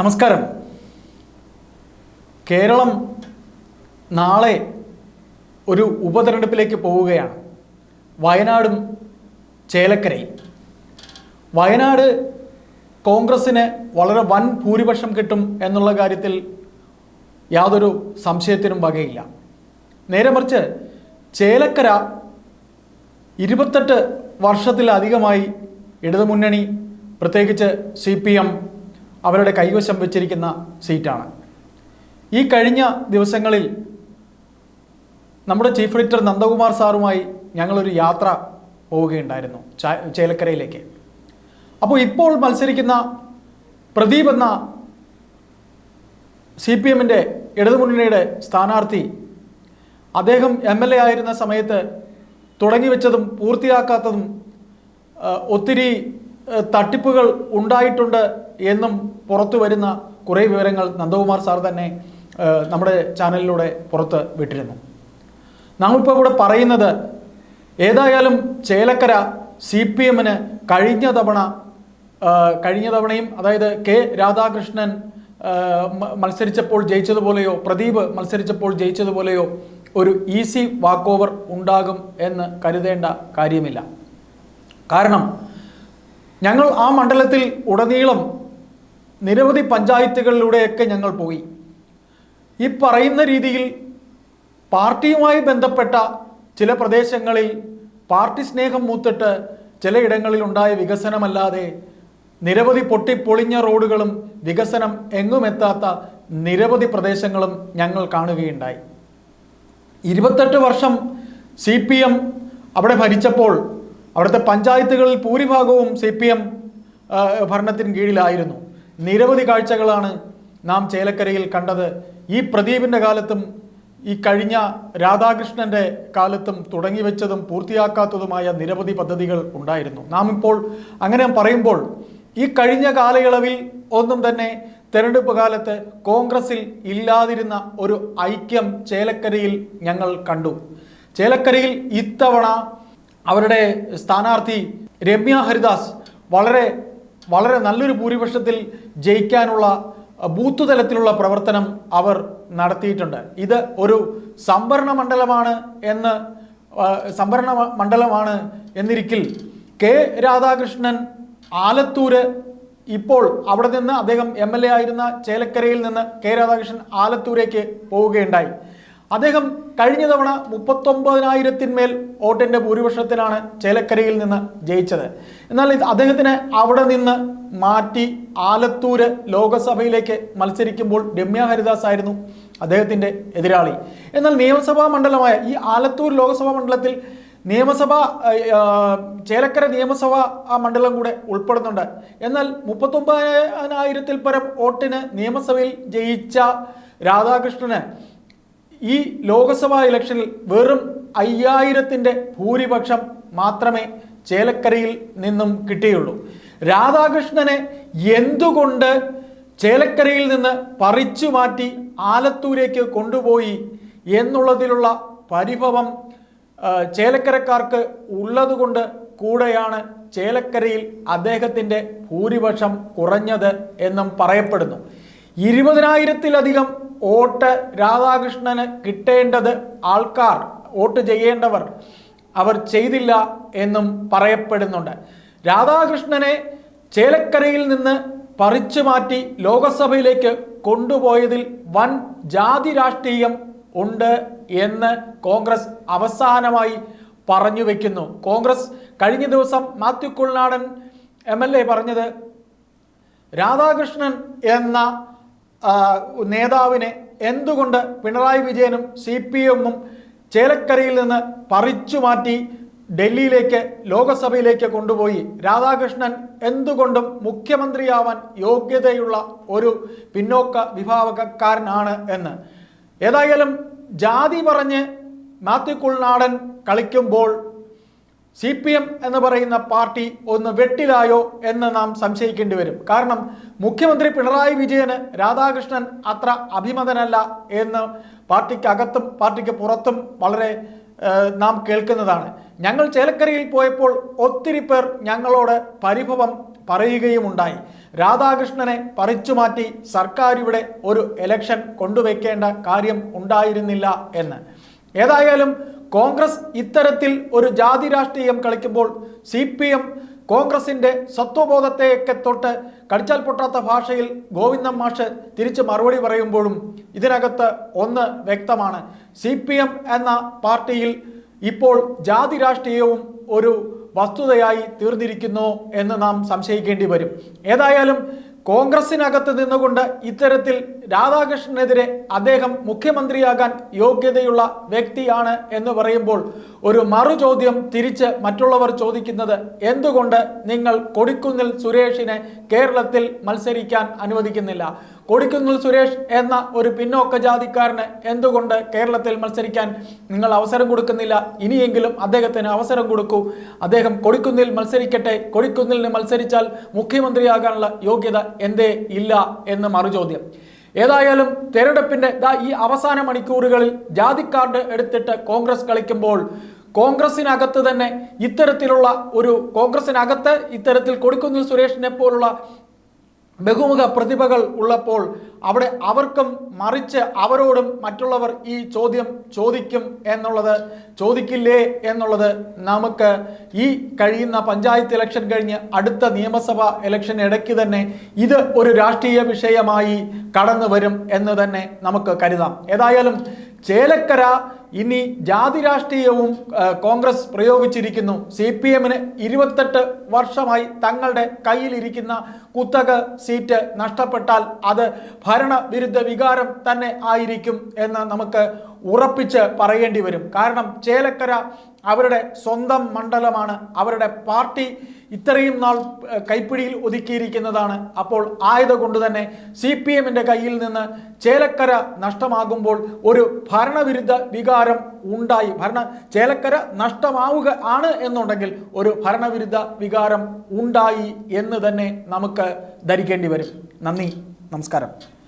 നമസ്കാരം. കേരളം നാളെ ഒരു ഉപതെരഞ്ഞെടുപ്പിലേക്ക് പോവുകയാണ്. വയനാടും ചേലക്കരയും. വയനാട് കോൺഗ്രസ്സിന് വളരെ വൻ ഭൂരിപക്ഷം കിട്ടും എന്നുള്ള കാര്യത്തിൽ യാതൊരു സംശയത്തിനും വകയില്ല. നേരെ മറിച്ച് ചേലക്കര ഇരുപത്തെട്ട് വർഷത്തിലധികമായി ഇടതുമുന്നണി പ്രത്യേകിച്ച് സി പി എം അവരുടെ കൈവശം വെച്ചിരിക്കുന്ന സീറ്റാണ്. ഈ കഴിഞ്ഞ ദിവസങ്ങളിൽ നമ്മുടെ ചീഫ് എഡിറ്റർ നന്ദകുമാർ സാറുമായി ഞങ്ങളൊരു യാത്ര പോവുകയുണ്ടായിരുന്നു ചേലക്കരയിലേക്ക്. അപ്പോൾ ഇപ്പോൾ മത്സരിക്കുന്ന പ്രദീപ് എന്ന സി പി എമ്മിന്റെ ഇടതുമുന്നണിയുടെ സ്ഥാനാർത്ഥി അദ്ദേഹം എം എൽ എ ആയിരുന്ന സമയത്ത് തുടങ്ങിവെച്ചതും പൂർത്തിയാക്കാത്തതും ഒത്തിരി തട്ടിപ്പുകൾ ഉണ്ടായിട്ടുണ്ട് എന്നും പുറത്തു വരുന്ന കുറേ വിവരങ്ങൾ നന്ദകുമാർ സാർ തന്നെ നമ്മുടെ ചാനലിലൂടെ പുറത്ത് വിട്ടിരുന്നു. നമ്മളിപ്പോൾ ഇവിടെ പറയുന്നത് ഏതായാലും ചേലക്കര സി പി എമ്മിന് കഴിഞ്ഞ തവണ കഴിഞ്ഞ തവണയും അതായത് കെ രാധാകൃഷ്ണൻ മത്സരിച്ചപ്പോൾ ജയിച്ചതുപോലെയോ പ്രദീപ് മത്സരിച്ചപ്പോൾ ജയിച്ചതുപോലെയോ ഒരു ഈസി വാക്കോവർ ഉണ്ടാകും എന്ന് കരുതേണ്ട കാര്യമില്ല. കാരണം ഞങ്ങൾ ആ മണ്ഡലത്തിൽ ഉടനീളം നിരവധി പഞ്ചായത്തുകളിലൂടെയൊക്കെ ഞങ്ങൾ പോയി. ഈ പറയുന്ന രീതിയിൽ പാർട്ടിയുമായി ബന്ധപ്പെട്ട ചില പ്രദേശങ്ങളിൽ പാർട്ടി സ്നേഹം മൂത്തിട്ട് ചിലയിടങ്ങളിൽ ഉണ്ടായ വികസനമല്ലാതെ നിരവധി പൊട്ടിപ്പൊളിഞ്ഞ റോഡുകളും വികസനം എങ്ങുമെത്താത്ത നിരവധി പ്രദേശങ്ങളും ഞങ്ങൾ കാണുകയുണ്ടായി. ഇരുപത്തെട്ട് വർഷം സി അവിടെ ഭരിച്ചപ്പോൾ അവിടുത്തെ പഞ്ചായത്തുകളിൽ ഭൂരിഭാഗവും സി പി എം ഭരണത്തിന് കീഴിലായിരുന്നു. നിരവധി കാഴ്ചകളാണ് നാം ചേലക്കരയിൽ കണ്ടത്. ഈ പ്രദീപിന്റെ കാലത്തും ഈ കഴിഞ്ഞ രാധാകൃഷ്ണന്റെ കാലത്തും തുടങ്ങി വെച്ചതും പൂർത്തിയാക്കാത്തതുമായ നിരവധി പദ്ധതികൾ ഉണ്ടായിരുന്നു. നാം ഇപ്പോൾ അങ്ങനെ പറയുമ്പോൾ ഈ കഴിഞ്ഞ കാലയളവിൽ ഒന്നും തന്നെ തെരഞ്ഞെടുപ്പ് കാലത്ത് കോൺഗ്രസിൽ ഇല്ലാതിരുന്ന ഒരു ഐക്യം ചേലക്കരയിൽ ഞങ്ങൾ കണ്ടു. ചേലക്കരയിൽ ഇത്തവണ അവരുടെ സ്ഥാനാർത്ഥി രമ്യ ഹരിദാസ് വളരെ വളരെ നല്ലൊരു ഭൂരിപക്ഷത്തിൽ ജയിക്കാനുള്ള ബൂത്ത് തലത്തിലുള്ള പ്രവർത്തനം അവർ നടത്തിയിട്ടുണ്ട്. ഇത് ഒരു സംവരണ മണ്ഡലമാണ് എന്ന് സംവരണ മണ്ഡലമാണ് എന്നിരിക്കിൽ കെ രാധാകൃഷ്ണൻ ആലത്തൂര് ഇപ്പോൾ അവിടെ നിന്ന് അദ്ദേഹം എ ആയിരുന്ന ചേലക്കരയിൽ നിന്ന് കെ രാധാകൃഷ്ണൻ ആലത്തൂരേക്ക് പോവുകയുണ്ടായി. അദ്ദേഹം കഴിഞ്ഞ തവണ മുപ്പത്തൊമ്പതിനായിരത്തിന്മേൽ വോട്ടിന്റെ ഭൂരിപക്ഷത്തിനാണ് ചേലക്കരയിൽ നിന്ന് ജയിച്ചത്. എന്നാൽ ഇത് അദ്ദേഹത്തിന് അവിടെ നിന്ന് മാറ്റി ആലത്തൂര് ലോകസഭയിലേക്ക് മത്സരിക്കുമ്പോൾ രമ്യ ഹരിദാസ് ആയിരുന്നു അദ്ദേഹത്തിന്റെ എതിരാളി. എന്നാൽ നിയമസഭാ മണ്ഡലമായ ഈ ആലത്തൂർ ലോകസഭാ മണ്ഡലത്തിൽ നിയമസഭ ചേലക്കര നിയമസഭ ആ മണ്ഡലം കൂടെ ഉൾപ്പെടുന്നുണ്ട്. എന്നാൽ മുപ്പത്തൊമ്പതിനായിരത്തിൽ പരം വോട്ടിന് നിയമസഭയിൽ ജയിച്ച രാധാകൃഷ്ണന് ഈ ലോകസഭാ ഇലക്ഷനിൽ വെറും അയ്യായിരത്തിന്റെ ഭൂരിപക്ഷം മാത്രമേ ചേലക്കരയിൽ നിന്നും കിട്ടിയുള്ളൂ. രാധാകൃഷ്ണനെ എന്തുകൊണ്ട് ചേലക്കരയിൽ നിന്ന് പറിച്ചു മാറ്റി ആലത്തൂരേക്ക് കൊണ്ടുപോയി എന്നുള്ളതിലുള്ള പരിഭവം ചേലക്കരക്കാർക്ക് ഉള്ളതുകൊണ്ട് കൂടെയാണ് ചേലക്കരയിൽ അദ്ദേഹത്തിന്റെ ഭൂരിപക്ഷം കുറഞ്ഞത് എന്നും പറയപ്പെടുന്നു. ഇരുപതിനായിരത്തിലധികം വോട്ട് രാധാകൃഷ്ണന് കിട്ടേണ്ടത് ആൾക്കാർ വോട്ട് ചെയ്യേണ്ടവർ അവർ ചെയ്തില്ല എന്നും പറയപ്പെടുന്നുണ്ട്. രാധാകൃഷ്ണനെ ചേലക്കരയിൽ നിന്ന് പറിച്ചു മാറ്റി ലോകസഭയിലേക്ക് കൊണ്ടുപോയതിൽ വൻ ജാതി രാഷ്ട്രീയം ഉണ്ട് എന്ന് കോൺഗ്രസ് അവസാനമായി പറഞ്ഞു വെക്കുന്നു. കോൺഗ്രസ് കഴിഞ്ഞ ദിവസം Mathew Kuzhalnadan M L A പറഞ്ഞത് രാധാകൃഷ്ണൻ എന്ന നേതാവിനെ എന്തുകൊണ്ട് പിണറായി വിജയനും സി പി എമ്മും ചേലക്കരയിൽ നിന്ന് പറിച്ചു മാറ്റി ഡൽഹിയിലേക്ക് ലോകസഭയിലേക്ക് കൊണ്ടുപോയി? രാധാകൃഷ്ണൻ എന്തുകൊണ്ടും മുഖ്യമന്ത്രിയാവാൻ യോഗ്യതയുള്ള ഒരു പിന്നോക്ക വിഭാഗക്കാരനാണ് എന്ന്. ഏതായാലും ജാതി പറഞ്ഞ് മാത്യു കുൾനാടൻ കളിക്കുമ്പോൾ സി പി എം എന്ന് പറയുന്ന പാർട്ടി ഒന്ന് വെട്ടിലായോ എന്ന് നാം സംശയിക്കേണ്ടി വരും. കാരണം മുഖ്യമന്ത്രി പിണറായി വിജയന് രാധാകൃഷ്ണൻ അത്ര അഭിമതനല്ല എന്ന് പാർട്ടിക്കകത്തും പാർട്ടിക്ക് പുറത്തും വളരെ നാം കേൾക്കുന്നതാണ്. ഞങ്ങൾ ചേലക്കരയിൽ പോയപ്പോൾ ഒത്തിരി പേർ ഞങ്ങളോട് പരിഭവം പറയുകയും ഉണ്ടായി രാധാകൃഷ്ണനെ പറിച്ചു മാറ്റി സർക്കാർ ഇവിടെ ഒരു എലക്ഷൻ കൊണ്ടുവയ്ക്കേണ്ട കാര്യം ഉണ്ടായിരുന്നില്ല എന്ന്. ഏതായാലും കോൺഗ്രസ് ഇത്തരത്തിൽ ഒരു ജാതി രാഷ്ട്രീയം കളിക്കുമ്പോൾ സി പി എം കോൺഗ്രസിന്റെ സത്വബോധത്തെയൊക്കെ തൊട്ട് കടിച്ചാൽ പൊട്ടാത്ത ഭാഷയിൽ ഗോവിന്ദൻ മാഷ് തിരിച്ച് മറുപടി പറയുമ്പോഴും ഇതിനകത്ത് ഒന്ന് വ്യക്തമാണ്. സി എന്ന പാർട്ടിയിൽ ഇപ്പോൾ ജാതി രാഷ്ട്രീയവും ഒരു വസ്തുതയായി തീർന്നിരിക്കുന്നു എന്ന് നാം സംശയിക്കേണ്ടി വരും. ഏതായാലും കോൺഗ്രസിനകത്ത് നിന്നുകൊണ്ട് ഇത്തരത്തിൽ രാധാകൃഷ്ണനെതിരെ അദ്ദേഹം മുഖ്യമന്ത്രിയാകാൻ യോഗ്യതയുള്ള വ്യക്തിയാണ് എന്ന് പറയുമ്പോൾ ഒരു മറുചോദ്യം തിരിച്ച് മറ്റുള്ളവർ ചോദിക്കുന്നത് എന്തുകൊണ്ട് നിങ്ങൾ കൊടിക്കുന്നിൽ സുരേഷിനെ കേരളത്തിൽ മത്സരിക്കാൻ അനുവദിക്കുന്നില്ല? കൊടിക്കുന്നിൽ സുരേഷ് എന്ന ഒരു പിന്നോക്ക ജാതിക്കാരന് എന്തുകൊണ്ട് കേരളത്തിൽ മത്സരിക്കാൻ നിങ്ങൾ അവസരം കൊടുക്കുന്നില്ല? ഇനിയെങ്കിലും അദ്ദേഹത്തിന് അവസരം കൊടുക്കൂ. അദ്ദേഹം കൊടിക്കുന്നിൽ മത്സരിക്കട്ടെ. കൊടിക്കുന്നിലിന് മത്സരിച്ചാൽ മുഖ്യമന്ത്രിയാകാനുള്ള യോഗ്യത എന്തേ ഇല്ല എന്ന് മറുചോദ്യം. ഏതായാലും തെരഞ്ഞെടുപ്പിന്റെ ദാ ഈ അവസാന മണിക്കൂറുകളിൽ ജാതി കാർഡ് എടുത്തിട്ട് കോൺഗ്രസ് കളിക്കുമ്പോൾ കോൺഗ്രസിനകത്ത് തന്നെ ഇത്തരത്തിലുള്ള ഒരു കോൺഗ്രസിനകത്ത് ഇത്തരത്തിൽ കൊടിക്കുന്നിൽ സുരേഷിനെ പോലുള്ള ബഹുമുഖ പ്രതിഭകൾ ഉള്ളപ്പോൾ അവിടെ അവർക്കും മറിച്ച് അവരോടും മറ്റുള്ളവർ ഈ ചോദ്യം ചോദിക്കും എന്നുള്ളത് ചോദിക്കില്ലേ എന്നുള്ളത് നമുക്ക് ഈ കഴിയുന്ന പഞ്ചായത്ത് ഇലക്ഷൻ കഴിഞ്ഞ് അടുത്ത നിയമസഭാ ഇലക്ഷൻ ഇടയ്ക്ക് തന്നെ ഇത് ഒരു രാഷ്ട്രീയ വിഷയമായി കടന്നു വരും എന്ന് തന്നെ നമുക്ക് കരുതാം. ഏതായാലും ചേലക്കര ഇനി ജാതി രാഷ്ട്രീയവും കോൺഗ്രസ് പ്രയോഗിച്ചിരിക്കുന്നു. സി പി എമ്മിന് ഇരുപത്തെട്ട് വർഷമായി തങ്ങളുടെ കയ്യിലിരിക്കുന്ന കുത്തക സീറ്റ് നഷ്ടപ്പെട്ടാൽ അത് ഭരണവിരുദ്ധ വികാരം തന്നെ ആയിരിക്കും എന്ന് നമുക്ക് ഉറപ്പിച്ച് പറയേണ്ടി വരും. കാരണം ചേലക്കര അവരുടെ സ്വന്തം മണ്ഡലമാണ്. അവരുടെ പാർട്ടി ഇത്രയും നാൾ കൈപ്പിടിയിൽ ഒതുക്കിയിരിക്കുന്നതാണ്. അപ്പോൾ ആയതുകൊണ്ട് തന്നെ സി പി എമ്മിന്റെ കയ്യിൽ നിന്ന് ചേലക്കര നഷ്ടമാകുമ്പോൾ ഒരു ഭരണവിരുദ്ധ വികാരം ഉണ്ടായി. ഭരണ ചേലക്കര നഷ്ടമാവുക ആണ് എന്നുണ്ടെങ്കിൽ ഒരു ഭരണവിരുദ്ധ വികാരം ഉണ്ടായി എന്ന് തന്നെ നമുക്ക് ധരിക്കേണ്ടി വരും. നന്ദി. നമസ്കാരം.